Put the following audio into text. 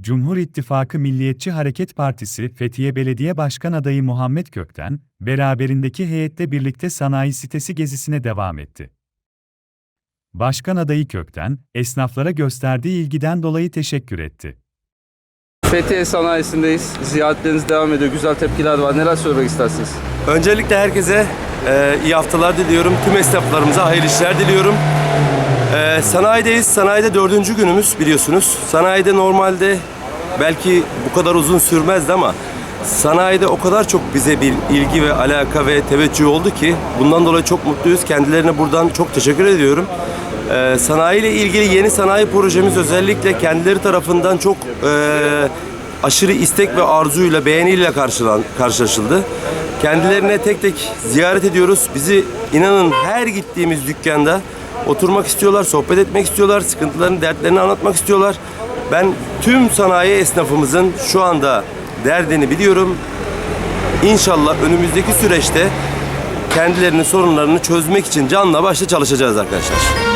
Cumhur İttifakı Milliyetçi Hareket Partisi Fethiye Belediye Başkan adayı Muhammed Kökten, beraberindeki heyetle birlikte sanayi sitesi gezisine devam etti. Başkan adayı Kökten, esnaflara gösterdiği ilgiden dolayı teşekkür etti. Fethiye sanayisindeyiz. Ziyaretleriniz devam ediyor. Güzel tepkiler var. Neler söylemek istersiniz? Öncelikle herkese e, iyi haftalar diliyorum. Tüm esnaflarımıza hayırlı işler diliyorum. E, sanayideyiz. Sanayide dördüncü günümüz biliyorsunuz. Sanayide normalde belki bu kadar uzun sürmezdi ama sanayide o kadar çok bize bir ilgi ve alaka ve teveccüh oldu ki bundan dolayı çok mutluyuz. Kendilerine buradan çok teşekkür ediyorum. Ee, sanayi ile ilgili yeni sanayi projemiz özellikle kendileri tarafından çok e, aşırı istek ve arzuyla, beğeniyle karşılan, karşılaşıldı. Kendilerine tek tek ziyaret ediyoruz. Bizi inanın her gittiğimiz dükkanda oturmak istiyorlar, sohbet etmek istiyorlar, sıkıntılarını, dertlerini anlatmak istiyorlar. Ben tüm sanayi esnafımızın şu anda derdini biliyorum. İnşallah önümüzdeki süreçte kendilerinin sorunlarını çözmek için canla başla çalışacağız arkadaşlar.